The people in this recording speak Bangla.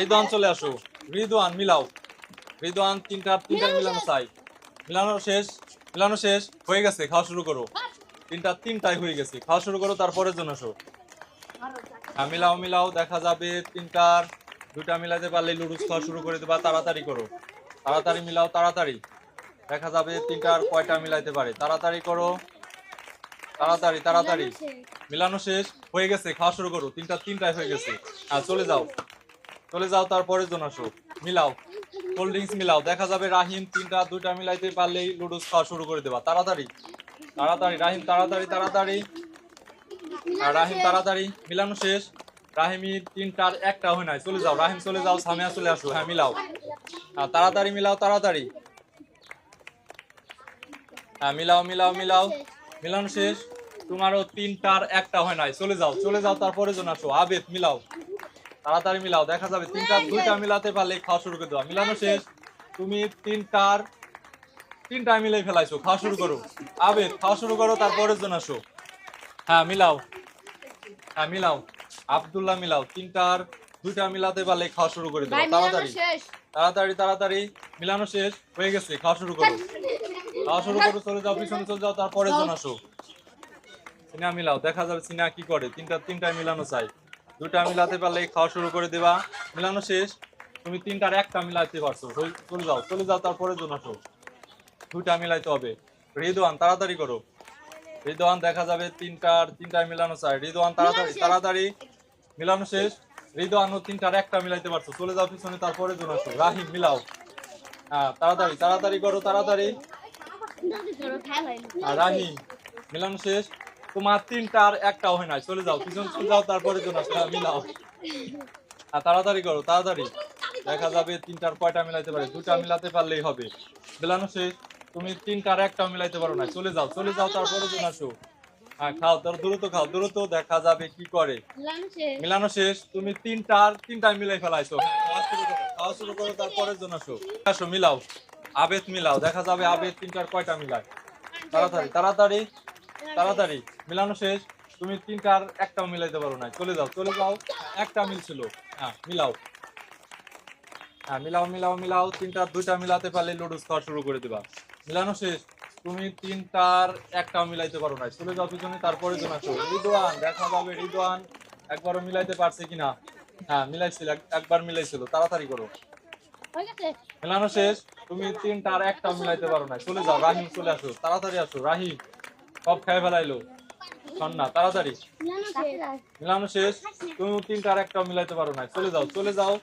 রিদওয়ান চলে আসো। রিদওয়ান মিলাও। রিদওয়ান তিনটা তিনটা মিলানো চাই। মিলানো শেষ মিলানো শেষ হয়ে গেছে খাওয়া শুরু করো। তিনটা তিনটাই হয়ে গেছে খাওয়া শুরু করো তারপরে জন আসো। হ্যাঁ মিলাও মিলাও দেখা যাবে তিনটার। দুইটা মিলাতে পারলে লুডুস খাওয়া শুরু করে দেবা তাড়াতাড়ি করো। তাড়াতাড়ি মিলাও তাড়াতাড়ি। দেখা যাবে তিনটার কয়টা মিলাইতে পারে। তাড়াতাড়ি করো। তাড়াতাড়ি তাড়াতাড়ি। মিলানো শেষ হয়ে গেছে খাওয়া শুরু করো। তিনটা তিনটায় হয়ে গেছে। আর চলে যাও। চলে যাও তারপরে জন আসো। মিলাও, কোল্ড ড্রিঙ্কস মিলাও। দেখা যাবে রাহিম তিনটা, দুইটা মিলাইতে পারলেই লুডুস খাওয়া শুরু করে দেবা। তাড়াতাড়ি তাড়াতাড়ি, রাহিম, তাড়াতাড়ি তাড়াতাড়ি। আর রাহিম, তাড়াতাড়ি, মিলানো শেষ। রাহিমি তিনটার একটা হয় নাই। চলে যাও, রাহিম চলে যাও, সামিয়া চলে আসো। হ্যাঁ মিলাও। হ্যাঁ তাড়াতাড়ি, মিলাও, তাড়াতাড়ি। হ্যাঁ মিলাও মিলাও মিলাও। মিলানো শেষ। তোমারও তিনটার একটা হয় নাই। চলে যাও চলে যাও তারপরে জন আসো। আবেদ, মিলাও। তাড়াতাড়ি মিলাও দেখা যাবে তিনটা দুইটা মিলাতে পারলে খাওয়া শুরু করে দেওয়া মিলানো শেষ। তুমি তিনটার তিনটা মিলাই ফেলাইছো খাওয়া শুরু করো। আবেদ খাওয়া শুরু করো তারপরের জন আসো। হ্যাঁ মিলাও। হ্যাঁ মিলাও। আব্দুল্লাহ মিলাও। তিনটার দুইটা মিলাতে পারলে খাওয়া শুরু করে দেবো তাড়াতাড়ি। তাড়াতাড়ি তাড়াতাড়ি। মিলানো শেষ। হয়ে গেছে খাওয়া শুরু করো। খাওয়া শুরু করো চলে যাও পিছনে চলে যাও তারপরে জন আসো। সিনা মিলাও দেখা যাবে সিনা কি করে। তিনটা তিনটায় মিলানো চাই। দুটা মিলাতে পারলে খাওয়া শুরু করে দেবা। মিলানো শেষ। তুমি তিনটার একটা মিলাতে পারছ। চলে যাও চলে যাও তারপরে জন আসো। দুইটা মিলাইতে হবে। রিদওয়ান তাড়াতাড়ি করো। রিদওয়ান দেখা যাবে তিনটার তিনটায় মিলানো চাই। রিদওয়ান তাড়াতাড়ি তাড়াতাড়ি। মিলানো শেষ। রিদওয়ান ও তিনটার একটা মিলাইতে পারছ। চলে যাও পিছনে তারপরে জন আসো। রাহিম মিলাও। হ্যাঁ তাড়াতাড়ি তাড়াতাড়ি করো তাড়াতাড়ি। রাহিম মিলানো শেষ। তোমার তিনটা আর একটাও হয় নাই চলে যাও পিছন চলে যাও তারপরে জন আসো হ্যাঁ, মিলাও। আর তাড়াতাড়ি করো তাড়াতাড়ি। দেখা যাবে তিনটার কয়টা মিলাইতে পারে দুটা মিলাতে পারলেই হবে। মিলানো শেষ তুমি তিনটার একটাও মিলাইতে পারো না চলে যাও চলে যাও তারপরে জন আসো হ্যাঁ খাও তোর দ্রুত খাও দ্রুত দেখা যাবে কি করে। মিলানো শেষ। তুমি তিনটার তিনটায় মিলাই ফেলাইছো। খাওয়া শুরু করো, খাওয়া শুরু করো তারপরে জন আসো আসো মিলাও। আবেদ মিলাও দেখা যাবে আবেদ তিনটার কয়টা মিলায়। তাড়াতাড়ি তাড়াতাড়ি। তাড়াতাড়ি মিলানো শেষ। তুমি তিনটার একটাও মিলাইতে পারো না চলে যাও চলে যাও। একটা মিলছিল হ্যাঁ মিলাও। হ্যাঁ মিলাও মিলাও মিলাও। তিনটার দুইটা মিলাতে পারলে লুডুস খাওয়া শুরু করে দিবা। মিলানো শেষ। তুমি তিনটার একটাও মিলাইতে পারো না চলে যাও পিছনে তারপরে জন আসো রিদওয়ান দেখা যাবে রিদওয়ান একবারও মিলাইতে পারছে কিনা? হ্যাঁ মিলাইছিল একবার মিলাইছিল। তাড়াতাড়ি করো। মেলানো শেষ। তুমি তিনটার একটাও মিলাইতে পারো না চলে যাও রাহিম চলে আসো। তাড়াতাড়ি আসো। রাহিম সব খাই ফেলাইলো। সন্না তাড়াতাড়ি। মিলানো শেষ। তুমি তিনটার একটা মিলাইতে পারো না চলে যাও চলে যাও।